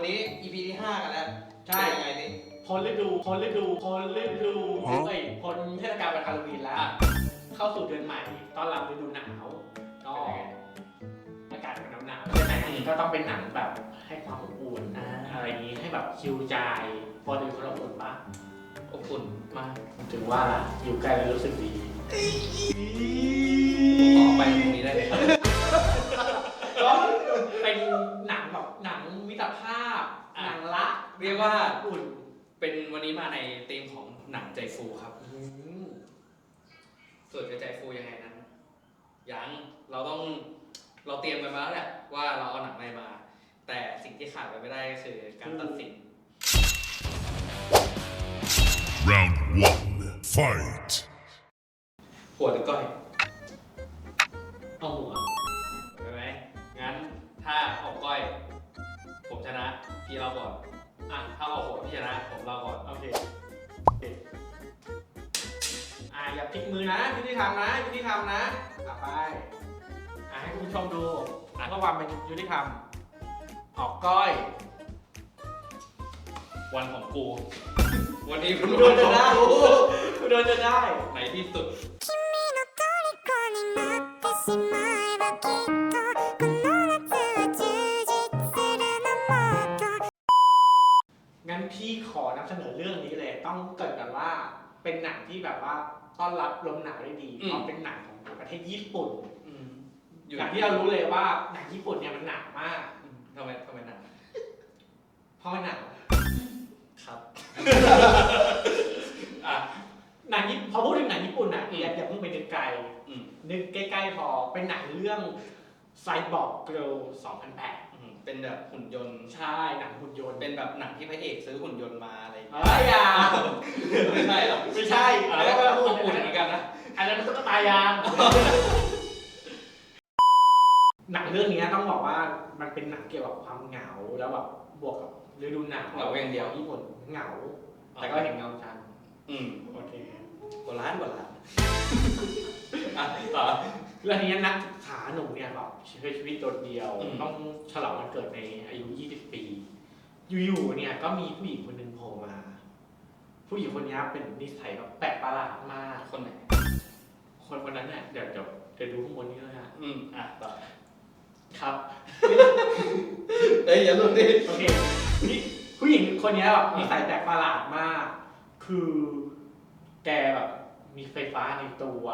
วันนี้ EP ที่ 5 กันแล้วใช่เป็นยังไงนี่พ้นฤดูพ้นฤดูพ้นฤดูเอ้ยพ้นเทศกาลวันฮาโลวีนแล้ว เข้าสู่เดือนใหม่ต้อนรับฤดูหนาวก็อากาศมันหนาวๆใช่ไหมก็ต้องเป็นหนังแบบให้ความอบอุ่นอ่าอะไรอย่างนี้ให้แบบคิวใจพอดูคนละอุ่นปะอบอุ่นมากถึงว่าอยู่ใกล้แล้วรู้สึกดีขอไปตรงนี้ได้เลยครับ เรียกว่าอุ่นเป็นวันนี้มาในธีมของหนังใจฟูครับอืมส่วนจะใจฟูยังไงนั้น ยังเราต้องเราเตรียมกันมาแล้วแหละว่าเราเอาหนังอะไรมา แต่สิ่งที่ขาดไปไม่ได้ก็คือการตัดสิน Round one, fight. หัวหรือก้อย เอาหัว ธรรมนะยุติธรรมนะอะไปอะให้คุณผู้ชมดูอะก็วางเป็นยุติธรรมออกก้อย วันของกู วันนี้คุณโดวันนขจะองได้กูโดนจะได้ ไหนที่สุด เป็นหนังที่แบบว่าต้อนรับลมหนาวได้ดีอืม เพราะเป็นหนังของประเทศญี่ปุ่น อืมอย่างที่เรารู้เลยว่าหนังญี่ปุ่นเนี่ยมันหนาวมาก อืมทำไมทำไมหนักเพราะมันหนาวครับ อะ หนังญี่พอพูดถึงหนังญี่ปุ่นอะอืม อย่าอย่าเพิ่งไปนึกไกล อืมนึกใกล้ ๆ พอเป็นหนังเรื่องไซบอร์กเกิล2008อืม เป็นแบบหุ่นยนต์ ใช่หนังหุ่นยนต์เป็นแบบหนังที่พระเอกซื้อหุ่นยนต์มาอะไรอย่างเอ้เงี้ยยอย่าไม่ใช่หรอไม่ใช่อะอันแล้นั้วนก็ก็อบหุ่นอุ่นเหมือนกันนะอันนั้นมันตุ๊กตายาง หนังเรื่องนี้ต้องบอกว่ามันเป็นหนังเกี่ยวกับความเหงาแล้วแบบบวกกับฤดูหนาวเหงาอย่างเดียว ญี่ปุ่นเหงา แต่ก็เห็นเงาจันทร์อืมโอเคโบราณโบราณอะต่อ แล้วทีนี้นักศึกษาหนุ่มเนี่ยแบบชีวิตชีวิตโดดเดียว อืม ต้องฉลองวันเกิดในอายุ 20 ปี อยู่ๆเนี่ยก็มีผู้หญิงคนหนึ่งโผล่มา ผู้หญิงคนนี้เป็นนิสัยแบบแปลกประหลาดมาก คนไหน คนคนนั้นเนี่ยเดี๋ยวเดี๋ยวเดี๋ยวดูข้างบนนี้เลยฮะอืม อะต่อครับ เอ้ยอย่าหลุดดิ โอเคนี่ผู้หญิงคนนี้แบบอ่านินิสัยแปลกประหลาดมาก คือ แกแบบ มีไฟฟ้าในตัว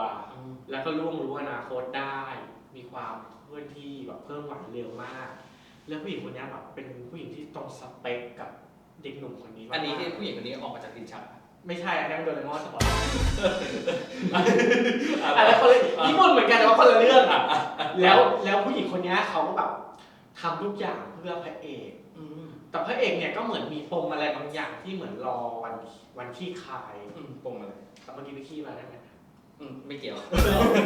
แล้วก็ล่วงรู้อนาคตได้ มีความเคลื่อนที่แบบเพิ่มไหวเร็วมาก แล้วผู้หญิงคนนี้แบบเป็นผู้หญิงที่ตรงสเปคกับเด็กหนุ่มคนนี้มากๆอันนี้ที่ผู้หญิงคนนี้ออกมาจากดินชักไม่ใช่อันนี้มันโดนเลมอนสปอร์ตอันนั้นคนละญี่ปุ่นเหมือนกันแต่ว่าคนละเรื่องอะแล้วแล้วผู้หญิงคนนี้เขาก็แบบทำทุกอย่างเพื่อพระเอกอืม แต่พระเอกเนี่ยก็เหมือนมีปมอะไรบางอย่างที่เหมือนรอวันวันขี้คายอืมปมอะไรแต่เมื่อกี้ไปขี้มาได้ไหมอืมไม่เกี่ยว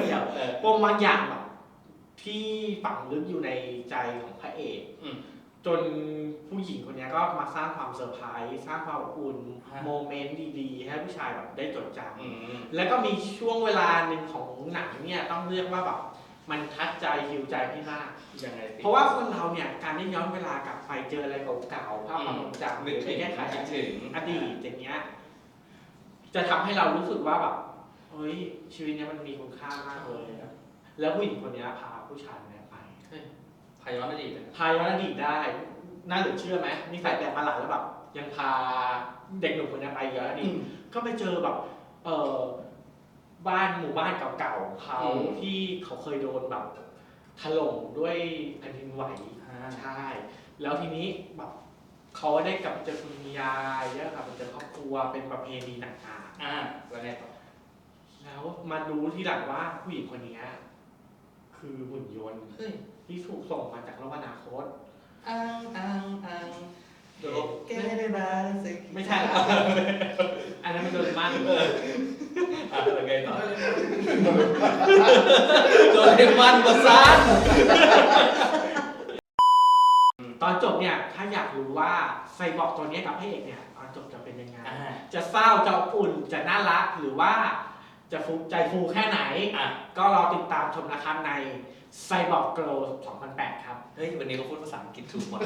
เดี๋ยวเออปมบางอย่างแบบที่ฝังลึกอยู่ในใจของพระเอกอืมจนผู้หญิงคนนี้ก็มาสร้างความเซอร์ไพรส์สร้างความอบอุ่นฮะโมเมนต์ดีๆ ให้ผู้ชายแบบได้จดจอืมำแล้วก็มีช่วงเวลาหนึ่งของหนังเนี่ยต้องเรียกว่าแบบ มันทัดใจฮิวใจพี่มาก ยังไงสิเพราะว่าคนเราเนี่ยการได้ย้อนเวลากลับไปเจออะไรเก่าๆภาพความทรงจำหนึรืกอถึงแก้ไขคิดถึงอดีตอย่างเงี้ย จะทำให้เรารู้สึกว่าแบบเฮ้ยชีวิตเนี้ยมันมีคุณค่ามากเลยอะแล้วผู้หญิงคนเนี้ยพาผู้ชายคนเนี้ยไปพายย้อนอดีตเลยพาย้อนอดีตได้น่าเหลือเชื่อไหมนิสัยแปลกประหลาดแล้วแบบยังพาเด็กหนุ่มคนเนี้ยไปย้อนอดีตก็ไปเจอแบบ เออ บ้านหมู่บ้านเก่าๆของเขาอืม ที่เขาเคยโดนแบบถล่มด้วยแผ่นดินไหวอ่าใช่แล้วทีนี้แบบเขาได้กลับมาเจอคุณยายได้กลับมาเจอครอบครัวเป็นประเพณีต่างอ่าแล้วไงต่อๆแล้วมาดูที่หลังว่าผู้หญิงคนเนี้ยคือหุ่นยนต์เฮ้ยที่ถูกส่งมาจากโลกอนาคต อังอังอัง โดเกเรบาสิไม่ใช่ละอันนั้นมันโดนมันอะแล้วไงต่อโดเรมอนภาษาตอนจบเนี่ยถ้าอยากรู้ว่าไซบอร์กตัวเนี้ยกับพระเอกเนี่ยตอนจบจะเป็นยังไง อ่า จะเศร้าจะอบอุ่นจะน่ารักหรือว่า จะฟูใจฟูแค่ไหน อ่ะ ก็รอติดตามชมนะครับในไซบอร์กโกล2008 ครับ เฮ้ย วันนี้เขาพูดภาษาอังกฤษถูกหมด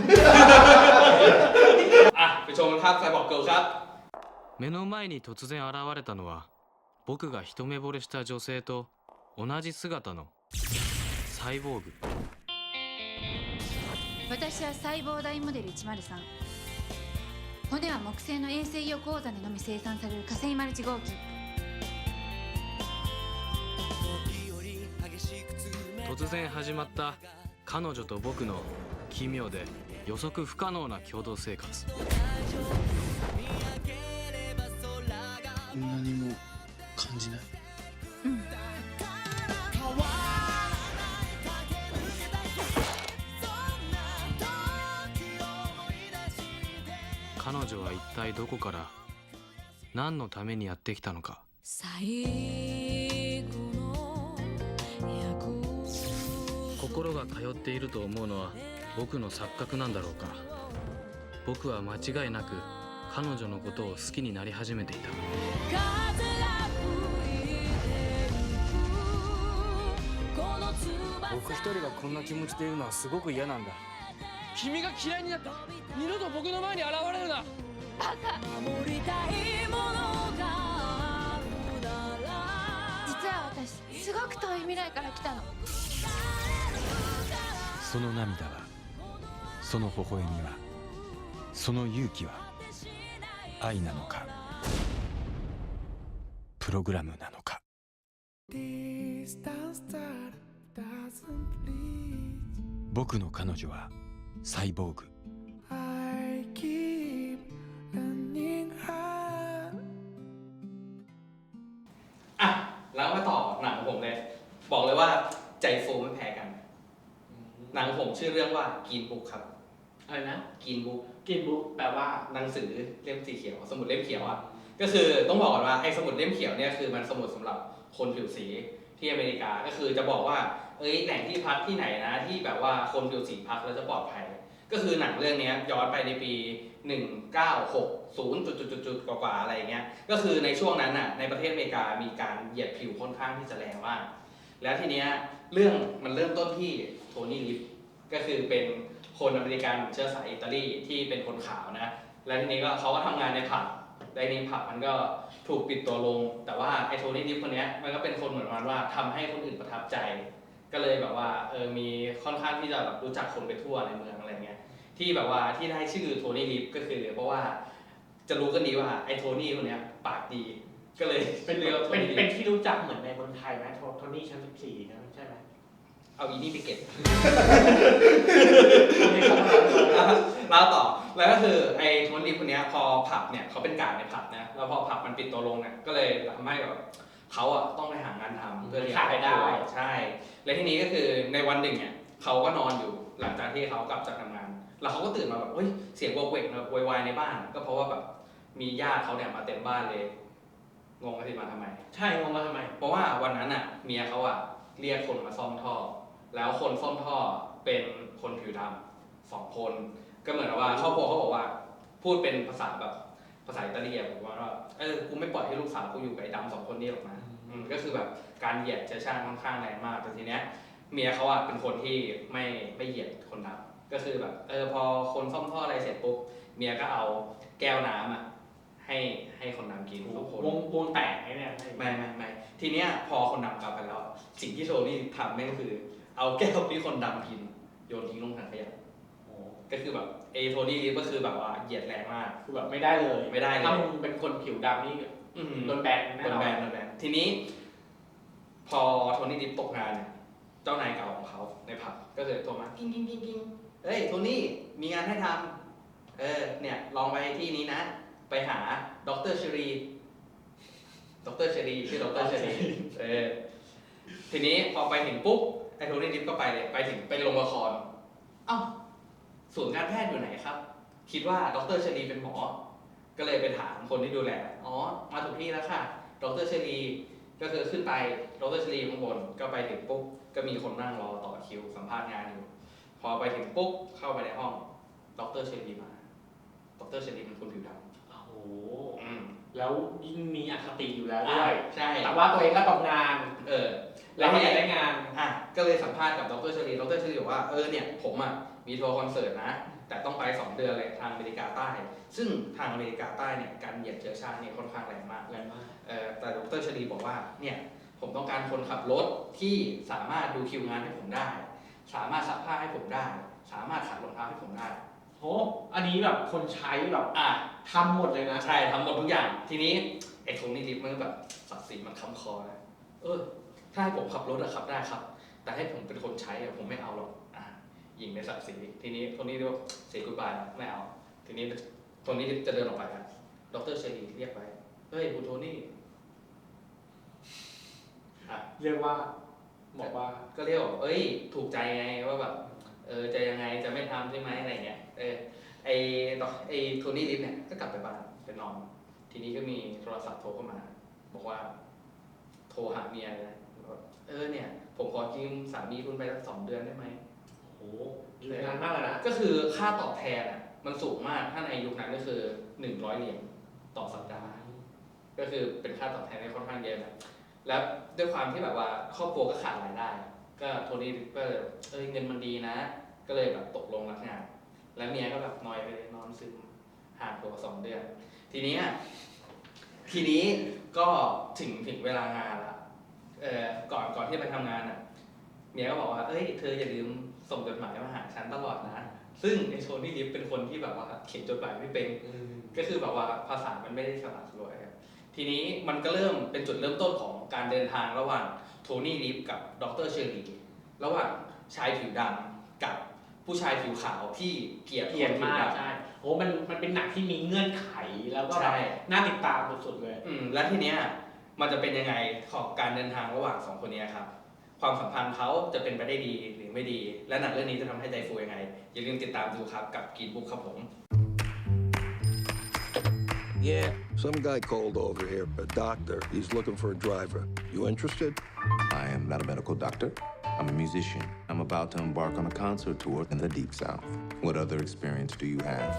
อ่ะ ไปชมกันครับไซบอร์กเกิลครับ 目の前に突然現れたのは僕が一目惚れした女性と同じ姿のサイボーグ私は細胞大モデル103骨は木製の衛星用鉱山でのみ生産される火星マルチ合金 突然始まった彼女と僕の奇妙で予測不可能な共同生活。何も感じない？うん。彼女は一体どこから何のためにやってきたのか心が通っていると思うのは僕の錯覚なんだろうか。僕は間違いなく彼女のことを好きになり始めていた。僕一人がこんな気持ちでいるのはすごく嫌なんだ。君が嫌いになった。二度と僕の前に現れるな。実は私すごく遠い未来から来たのその涙はその微笑みはその勇気は愛なのかプログラムなのか僕の彼女はサイボーグ อ่ะ แล้วมาต่อหนังของผมเลย บอกเลยว่าใจฟูไม่แพ้กัน หนังของผมชื่อเรื่องว่ากินบุ๊กครับอะไรนะกินบุ๊กกินบุ๊กแปลว่าหนังสือเล่มสีเขียว สมุดเล่มเขียวอะก็คือต้องบอกก่อนว่าไอ้สมุดเล่มเขียวเนี่ยคือมันสมุดสำหรับคนผิวสีที่อเมริกาก็คือจะบอกว่าเอ้ยแหล่งที่พักที่ไหนนะที่แบบว่าคนผิวสีพักแล้วจะปลอดภัย ก็คือหนังเรื่องเนี้ยย้อนไปในปี 1960จุดๆๆๆกว่าๆอะไรเงี้ยก็คือในช่วงนั้นน่ะในประเทศอเมริกามีการเหยียดผิวค่อนข้างที่จะแรงมากแล้วทีเนี้ยเรื่องมันเริ่มต้นที่โทนี่ลิฟก็คือเป็นคนอเมริกันเชื้อสายอิตาลีที่เป็นคนขาวนะ แล้วทีนี้ก็เขาก็ทำงานในผับและทีนี้ผับมันก็ถูกปิดตัวลง แต่ว่าไอ้โทนี่ลิฟคนนี้มันก็เป็นคนเหมือนประมาณว่าทำให้คนอื่นประทับใจ ก็เลยแบบว่าเออมีค่อนข้างที่จะแบบรู้จักคนไปทั่วในเมืองอะไรเงี้ยที่แบบว่าที่ได้ชื่อโทนี่ลิฟก็คือเพราะว่าจะรู้กันดีว่าไอ้โทนี่คนนี้ปากดี ก็เลยเป็นเรียกว่าโทเป็นนี่ลิเป็นฟที่รู้จักเหมือนในเมืองไทยไหมโทโทนี่ชั้น14นะใช่ไหมเอาอีนี่ไปเก็บ โทนี่ชั้น14เล่าต่อแล้วก็คือไอ้โทนลีคนเนี้ยพอผับเนี่ยเขาเป็นกาดในผับนะแล้วพอผับมันปิดตัวลงเนี่ยก็เลยทำให้แบบเขาอะต้องไปหางานทำเพื่อเลี้ยงครอบครัวใช่ และทีนี้ก็คือในวันหนึ่งเนี่ยเขาก็นอนอยู่หลังจากที่เขากลับจากทำงาน แล้วเขาก็ตื่นมาแบบเฮ้ยเสียงโวกเวกนะโวยวายในบ้าน ก็เพราะว่าแบบมีญาติเขาเนี่ยมาเต็มบ้านเลย งงกันสิมาทำไม ใช่งงมาทำไม เพราะว่าวันนั้นอะ เมียเขาอะเรียกคนมาซ่อมท่อ แล้วคนซ่อมท่อเป็นคนผิวดำสองคน ก็เหมือนกับว่าครอบครัวเขาบอกว่า พูดเป็นภาษาแบบภาษาอิตาลีอะผมว่าเออกูไม่ปล่อยให้ลูกสาวกูอยู่กับไอ้ดำสองคนนี้หรอกนะอืมก็คือแบบการเหยียดเชื้อชาติค่อนข้างแรงมากแต่ทีเนี้ยเมียเขาอะเป็นคนที่ไม่ไม่เหยียดคนดำก็คือแบบ เออพอคนซ่อมท่ออะไรเสร็จปุ๊บเมียก็เอาแก้วน้ำอะ ให้ให้คนดำกินสองคนวงวงแตกไอ้เนี่ยไม่ไม่ไม่ทีเนี้ยพอคนดำกลับไปแล้ว สิ่งที่โทนี่ทำแม่งคือ เอาแก้วที่คนดำกินโยนทิ้งลงถังขยะโอ้ก็คือแบบเอโทนี่ลิฟก็คือแบบว่าเหยียดแรงมากคือแบบไม่ได้เลยไม่ได้เลยถ้ามึงเป็นคนผิวดำนี่อืมโดนแบนแน่โดนนอนแบนโดนแบนทีนี้ พอโทนี่ลิฟตกงานเนี่ยเจ้านายเก่าของเขาในผับก็เลยโทรมากิ้งกิ้งกิ้งกิ้งเอ้ยโทนี่มีงานให้ทำเออเนี่ยลองไปที่นี้นะ ไปหาดรชรีดรชรีชื่อดรชรีเออทีนี้พอไปถึงปุ๊บไอ้โทนี่ดิฟก็ไปเลยไปถึงไปโรงละครเอ้าศูนย์การแพทย์อยู่ไหนครับ คิดว่าดรชลีเป็นหมอ ก็เลยไปถามคนที่ดูแลอ๋อมาถูกที่แล้วค่ะดรชลีก็คือขึ้นไปดรชลีข้างบนก็ไปถึงปุ๊บก็มีคนนั่งรอต่อคิวสัมภาษณ์งานอยู่ พอไปถึงปุ๊บเข้าไปในห้องดรชลีมาดรชลีเป็นคนผิวดำโอ้โหอืมแล้วยิ่งมีอคติอยู่แล้วด้วย ใช่ แต่ว่าตัวเองก็ตกงาน เออ แล้วก็อยากได้งาน อะก็เลยสัมภาษณ์กับดรชลีดรชลีบอกว่า เออเนี่ย ผมอะ มีทัวร์คอนเสิร์ตนะ แต่ต้องไป 2 เดือนเลยทางอเมริกาใต้ ซึ่งทางอเมริกาใต้เนี่ย การเหยียดเชื้อชาติเนี่ยค่อนข้างแรงมาก แรงมาก เออแต่ดรชลีบอกว่า เนี่ย ผมต้องการคนขับรถที่สามารถดูคิวงานให้ผมได้ สามารถซักผ้าให้ผมได้ สามารถขัดรองเท้าให้ผมได้ โห อันนี้แบบคนใช้แบบ อะ ทำหมดเลยนะ ใช่ทำหมดทุกอย่าง ทีนี้ไอ้โทนี่ลิฟต์มันก็แบบศักดิ์ศรีมันค้ำคอนะเออ ถ้าให้ผมขับรถอะขับได้ครับ แต่ให้ผมเป็นคนใช้อะผมไม่เอาหรอกอะยิงในศักดิ์ศรีทีนี้โทนี่ลิฟต์เสียกุดบายไม่เอา ทีนี้โทนี่ลิฟต์จะเดินออกไปแล้วดรเชลีเรียกไปเฮ้ยคุณโทนี่อะเรียกว่าบอกว่าก็เรียกว่าเอ้ย ถูกใจไงว่าแบบ เออจะยังไงจะไม่ทำใช่ไหมอะไรเงี้ยเออ ไอดอกไอโทนี่ลิฟเนี่ยก็กลับไปบ้านไปนอน ทีนี้ก็มีโทรศัพท์โทรเข้ามา บอกว่า โทรหาเมียเลยนะบอกเออเนี่ย ผมขอยืมสามีคุณไปสักสองเดือนได้ไหมโหอยู่นานมากเลยนะก็คือค่าตอบแทนอะ มันสูงมากถ้าในยุคนั้นก็คือหนึ่งร้อยเหรียญต่อสัปดาห์ ก็คือเป็นค่าตอบแทนที่ค่อนข้างเยอะนะแล้วด้วยความที่แบบว่าครอบครัวก็ขาดรายได้ ก็โทนี่ก็เลยเอ้ยเงินมันดีนะ ก็เลยแบบตกลงรับงาน แล้วเมียก็แบบนอยไปเลยนอนซึมห่างตัวสองเดือน ทีนี้อะทีนี้ก็ถึงถึงเวลางานละเออก่อนก่อนที่ไปทำงานอะ เมียก็บอกว่า เอ้ย เธออย่าลืมส่งจดหมายมาหาฉันตลอดนะ ซึ่งไอโทนี่ลิฟเป็นคนที่แบบว่าเขียนจดหมายไม่เป็น ก็คือแบบว่าภาษามันไม่ได้สลัดสลวยครับทีนี้มันก็เริ่มเป็นจุดเริ่มต้นของการเดินทางระหว่างโทนี่ลิฟกับดรเชอรี ระหว่างชายผิวดำกับ ผู้ชายผิวขาวที่เกลียดเกลียดคนผิวมากดำใช่โหมันมันเป็นหนังที่มีเงื่อนไขแล้วก็แบใช่บน่าติดตามสุดๆเลยอืมแล้วทีเนี้ยมันจะเป็นยังไงของการเดินทางระหว่างสองคนเนี้ยครับ ความสัมพันธ์เขาจะเป็นไปได้ดีหรือไม่ดี และหนังเรื่องนี้จะทำให้ใจฟูยังไง อย่าลืมติดตามดูครับกับกีนบุ๊กครับผม Yeah. Some guy called over here, a doctor. He's looking for a driver. You interested? I am not a medical doctor. I'm a musician. I'm about to embark on a concert tour in the Deep South. What other experience do you have?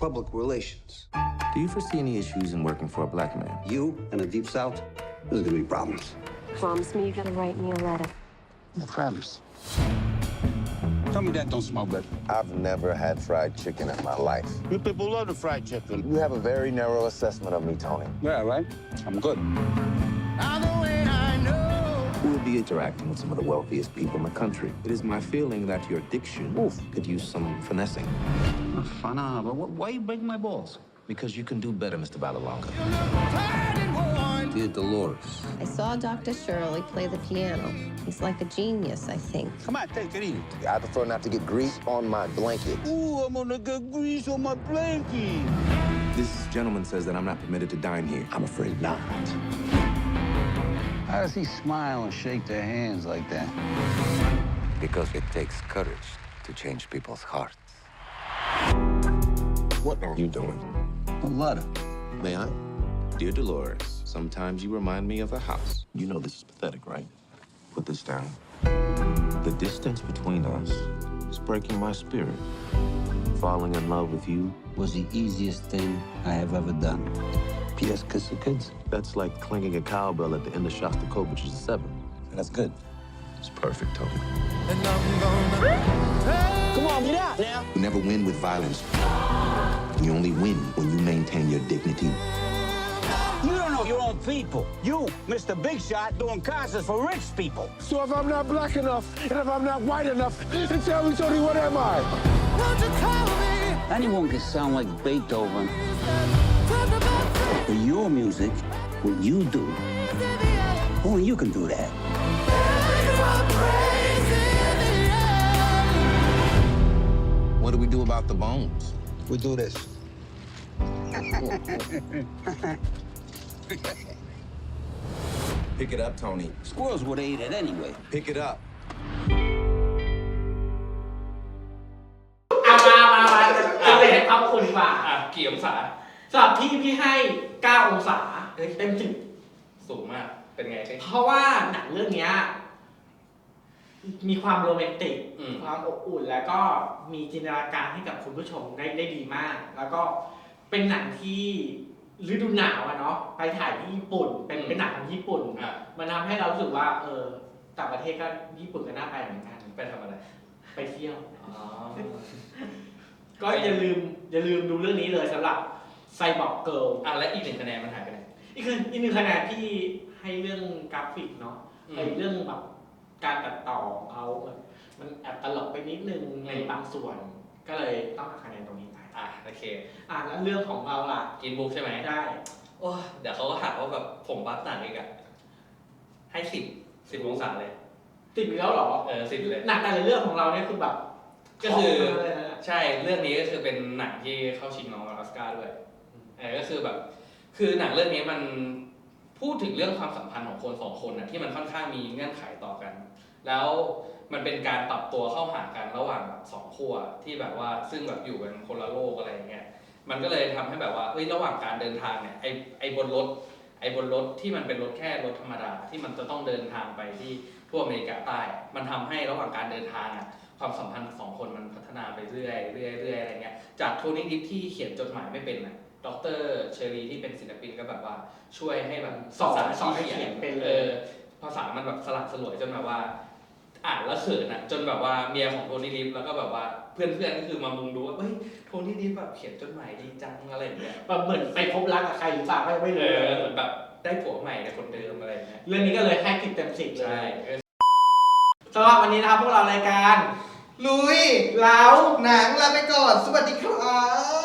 Public relations. Do you foresee any issues in working for a black man? You and the Deep South? There's gonna be problems. Promise me you're gonna write me a letter. No problems. Tell me that don't smell good. I've never had fried chicken in my life. You people love the fried chicken. You have a very narrow assessment of me, Tony. Yeah, right? I'm good. You will be interacting with some of the wealthiest people in the country. It is my feeling that your diction oof, could use some finessing. Fun, uh, but why you break my balls? Because you can do better, Mr. Balalanka. Dear Dolores. I saw Dr. Shirley play the piano. He's like a genius, I think. Come on, take it easy. I prefer not to get grease on my blanket. Ooh, I'm gonna get grease on my blanket. This gentleman says that I'm not permitted to dine here. I'm afraid not. How does he smile and shake their hands like that? Because it takes courage to change people's hearts. What are you doing? A letter. May I? Dear Dolores, sometimes you remind me of a house. You know this is pathetic, right? Put this down. The distance between us is breaking my spirit. Falling in love with you, Was the easiest thing I have ever done. P.S. Kiss the kids. that's like clanging a cowbell at the end of Shostakovich's Seven. That's good. It's perfect, Tony. Come on, get out now. You never win with violence. You only win when you maintain your dignity. You don't know your own people. You, Mr. Big Shot, doing concerts for rich people. So if I'm not black enough, and if I'm not white enough, then tell me, Tony, what am I? Anyone can sound like Beethoven But your music, what you do, only you can do that. What do we do about the bones? We do this. Pick it up, Tony. Squirrels would have ate it anyway. Pick it up. เอามามามาจะเลยให้พับคุณดีกว่า อ่ะกี่องศา สำหรับพี่พี่ให้ 9 องศาเต็มสิบสูงมาก เป็นไงพี่เพราะว่าหนังเรื่องเนี้ยมีความโรแมนติก อืม ความอบอุ่นแล้วก็มีจินตนาการให้กับคุณผู้ชมได้ได้ดีมาก แล้วก็เป็นหนังที่ฤดูหนาวอะเนาะไปถ่ายที่ญี่ปุ่น เป็นอืม เป็นหนังของญี่ปุ่น อะมันทำให้เรารู้สึกว่าเออต่างประเทศก็ญี่ปุ่นก็น่าไปเหมือนกันไปทำอะไร ไปเที่ยว อ๋อ ก็อย่าลืมอย่าลืมดูเรื่องนี้เลยสำหรับ ไซบอร์กเกิลอะแล้วอีกหนึ่งคะแนนมันหายไปไหนอีกคืออีกหนึ่งคะแนนที่ให้เรื่องกราฟิกเนาะอืมไอ้เรื่องแบบการตัดต่อของเขามันมันแอบตลกไปนิดนึงในอืมบางส่วน ก็เลยต้องหักคะแนนตรงนี้ไปอะโอเค อะแล้วเรื่องของเราล่ะกินบุ๊กใช่ไหมได้โอ้ยเดี๋ยวเขาก็หาว่าแบบผมบัฟหนังอีกอะให้สิบสิบองศาเลย ติดอีกแล้วเหรอเออสิบเลย หนักแต่ละเรื่องของเราเนี่ยคือแบบก็คือท็ปทั้งนั้นเลยนะใช่เรื่องนี้ก็คือเป็นหนังที่เข้าชิงรางวัลออสการ์ด้วยเออ ก็คือแบบ คือหนังเรื่องนี้มันพูดถึงเรื่องความสัมพันธ์ของคนสองคนนะที่มันค่อนข้างมีเงื่อนไขต่อกัน แล้วมันเป็นการปรับตัวเข้าหากันระหว่างแบบสองขั้วที่แบบว่าซึ่งแบบอยู่กันคนละโลกอะไรอย่างเงี้ยมันก็เลยทำให้แบบว่าเอ้ยระหว่างการเดินทางเนี่ยไอไอบนรถไอบนรถที่มันเป็นรถแค่รถธรรมดาที่มันจะต้องเดินทางไปที่ทั่วอเมริกาใต้ มันทำให้ระหว่างการเดินทางอะความสัมพันธ์สองคนมันพัฒนาไปเรื่อยเรื่อยเรื่อยอะไรเงี้ยจากโทนี่ดิฟที่เขียนจดหมายไม่เป็นน่ะ ดรเชอรีที่เป็นศิลปินก็แบบว่าช่วยให้แบบสอนภาษาสอนให้ที่เขียนเป็นเลเอยอภาษามันแบบสลักสลวยจนแบบว่า อ่านแล้วเขินอะจนแบบว่าเมียของโทนี่ดิฟแล้วก็แบบว่าเพื่อนเพื่อนๆก็คือมามุงดูว่าเฮ้ยโทนี่ดิฟแบบเขียนจดหมายดีจังอะไรอย่างเงี้ยแบบเหมือนไปพบรักกับใครหรือเปล่าก็ยังไม่เอรู้เลอยเหมือนแบบได้ผัวใหม่ในคนเดิมอะไรอย่างเงี้ยเรื่องนี้ก็เลยให้ติดเต็มสิบเลใช่ยเออสำหรับวันนี้นะครับพวกเรารายการ ลุยเราหนังลาไปก่อน สวัสดีครั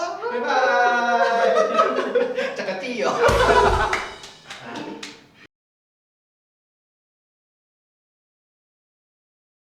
บ 웬일이요?